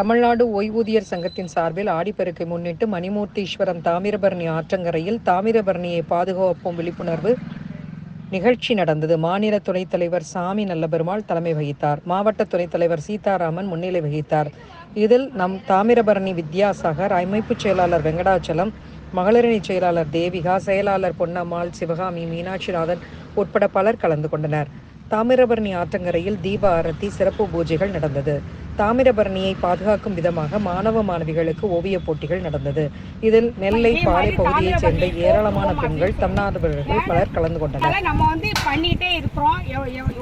தமிழ்நாடு ஓய்வூதியர் சங்கத்தின் சார்பில் ஆடிப்பெருக்கை முன்னிட்டு மணிமூர்த்தீஸ்வரம் தாமிரபரணி ஆற்றங்கரையில் தாமிரபரணியை பாதுகாப்போம் விழிப்புணர்வு நிகழ்ச்சி நடந்தது. மாநில துணைத் தலைவர் சாமி நல்லபெருமாள் தலைமை வகித்தார். மாவட்ட துணைத் தலைவர் சீதாராமன் முன்னிலை வகித்தார். இதில் நம் தாமிரபரணி வித்யாசாகர் அமைப்புச் செயலாளர் வெங்கடாச்சலம் மகளிரணி செயலாளர் தேவிகா செயலாளர் பொன்னம்மாள் சிவகாமி மீனாட்சிநாதன் உட்பட பலர் கலந்து கொண்டனர். தாமிரபரணி ஆற்றங்கரையில் தீப ஆரத்தி சிறப்பு பூஜைகள் நடந்தது. தாமிரபரணியை பாதுகாக்கும் விதமாக மாணவ மாணவிகளுக்கு ஓவியப் போட்டிகள் நடந்தது. இதில் நெல்லை பாலை பகுதியைச் சேர்ந்த ஏராளமான பெண்கள் தன்னார்வலர்கள் பலர் கலந்து கொண்டனர் நம்ம வந்து பண்ணிட்டே இருக்கிறோம்.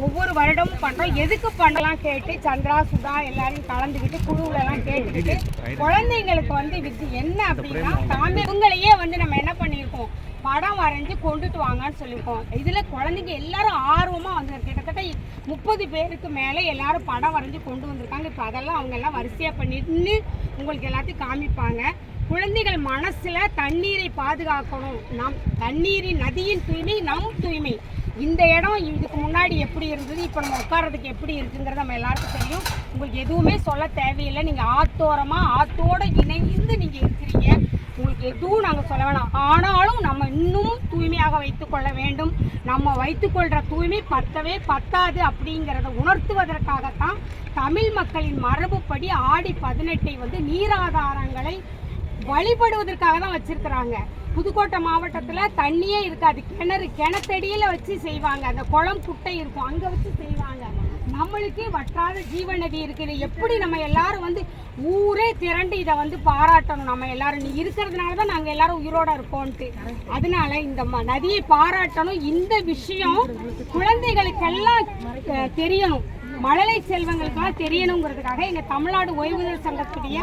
ஒவ்வொரு வருடமும் பண்றோம். எதுக்கு பண்ணலாம் கேட்டு சந்திரா சுதா எல்லாரையும் கலந்துக்கிட்டு குழுவுல எல்லாம் கேட்டுக்கிட்டு குழந்தைங்களுக்கு வந்து வித்து என்ன அப்படின்னா தாமே இவங்களையே வந்து நம்ம என்ன பண்ணியிருக்கோம்? படம் வரைஞ்சு கொண்டுட்டு வாங்கன்னு சொல்லியிருக்கோம். இதில் குழந்தைங்க எல்லாரும் ஆர்வமாக வந்து கிட்டத்தட்ட முப்பது பேருக்கு மேலே எல்லாரும் படம் வரைஞ்சு கொண்டு வந்திருக்காங்க. இப்போ அதெல்லாம் அவங்க எல்லாம் வரிசையாக பண்ணிட்டு உங்களுக்கு எல்லாத்தையும் காமிப்பாங்க. குழந்தைகள் மனசில் தண்ணீரை பாதுகாக்கணும். நம் தண்ணீரின் நதியின் தூய்மை நம் தூய்மை. இந்த இடம் இதுக்கு முன்னாடி எப்படி இருந்தது இப்போ நம்ம உட்கார்றதுக்கு எப்படி இருக்குங்கிறது நம்ம எல்லாருக்கும் தெரியும். உங்களுக்கு எதுவுமே சொல்ல தேவையில்லை. நீங்கள் ஆத்தோரமாக ஆத்தோடு இணைந்து நீங்கள் இருக்கிறீங்க. உங்களுக்கு எதுவும் நாங்கள் சொல்ல வேணாம். ஆனாலும் நம்ம இன்னும் தூய்மையாக வைத்துக்கொள்ள வேண்டும். நம்ம வைத்துக்கொள்கிற தூய்மை பத்தவே பத்தாது அப்படிங்கிறத உணர்த்துவதற்காகத்தான் தமிழ் மக்களின் மரபுப்படி ஆடி பதினெட்டை வந்து நீராதாரங்களை வழிபடுவதற்காக தான் வச்சிருக்கிறாங்க. புதுக்கோட்டை மாவட்டத்தில் தண்ணியே இருக்காது. கிணறு கிணத்தடியில் வச்சு செய்வாங்க. அந்த குளம் குட்டை இருக்கும். அங்கே வச்சு செய்வாங்க. நம்மளுக்கே வற்றாத ஜீவநதி இருக்குது. எப்படி நம்ம எல்லாரும் வந்து ஊரே திரண்டு இதை வந்து பாராட்டணும்? நம்ம எல்லாரும் நீ இருக்கிறதுனால தான் நாங்கள் எல்லாரும் உயிரோட இருக்கோன்ட்டு. அதனால இந்த ம- நதியை பாராட்டணும். இந்த விஷயம் குழந்தைகளுக்கெல்லாம் தெரியணும். மழலை செல்வங்களுக்கெல்லாம் தெரியணுங்கிறதுக்காக எங்க தமிழ்நாடு ஓய்வூதியர் சங்கத்துடைய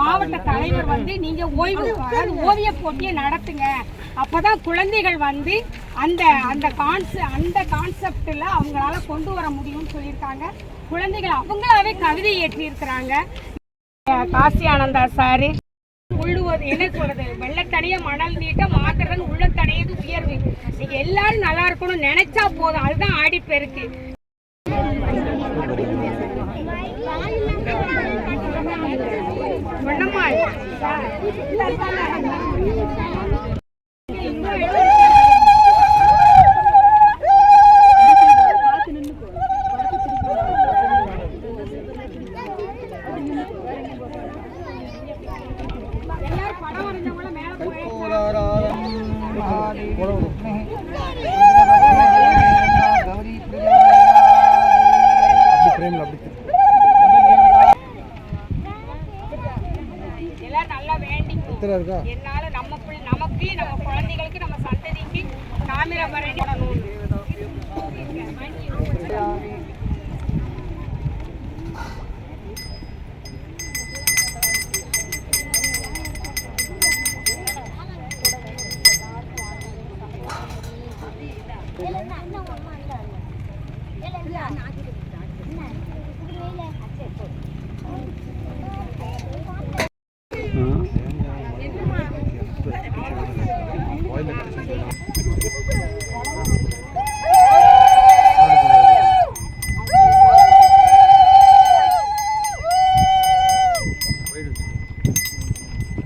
மாவட்ட தலைவர் வந்து நீங்க ஓய்வு ஓவிய போட்டியை நடத்துங்க. அப்பதான் குழந்தைகள் வந்து அந்த அந்த கான்செ அந்த கான்செப்டில் அவங்களால கொண்டு வர முடியும்னு சொல்லியிருக்காங்க. குழந்தைகள் அவங்களாவே கவிதை ஏற்றியிருக்கிறாங்க. காசி ஆனந்தா சாரு உள்ளுவது என்ன சொல்றது? வெள்ளத்தடைய மணல் நீட்ட மாத்திரதன் உள்ளத்தடையது உயர்வு. நீங்க எல்லாரும் நல்லா இருக்கணும்னு நினைச்சா போதும். அதுதான் ஆடிப்பெருக்கு. ใช่เพื่ அக்கறை இருக்கா? என்னால நம்ம நமக்கு நம்ம குழந்தைகளுக்கு நம்ம சந்ததிக்கு தாமிரபரணி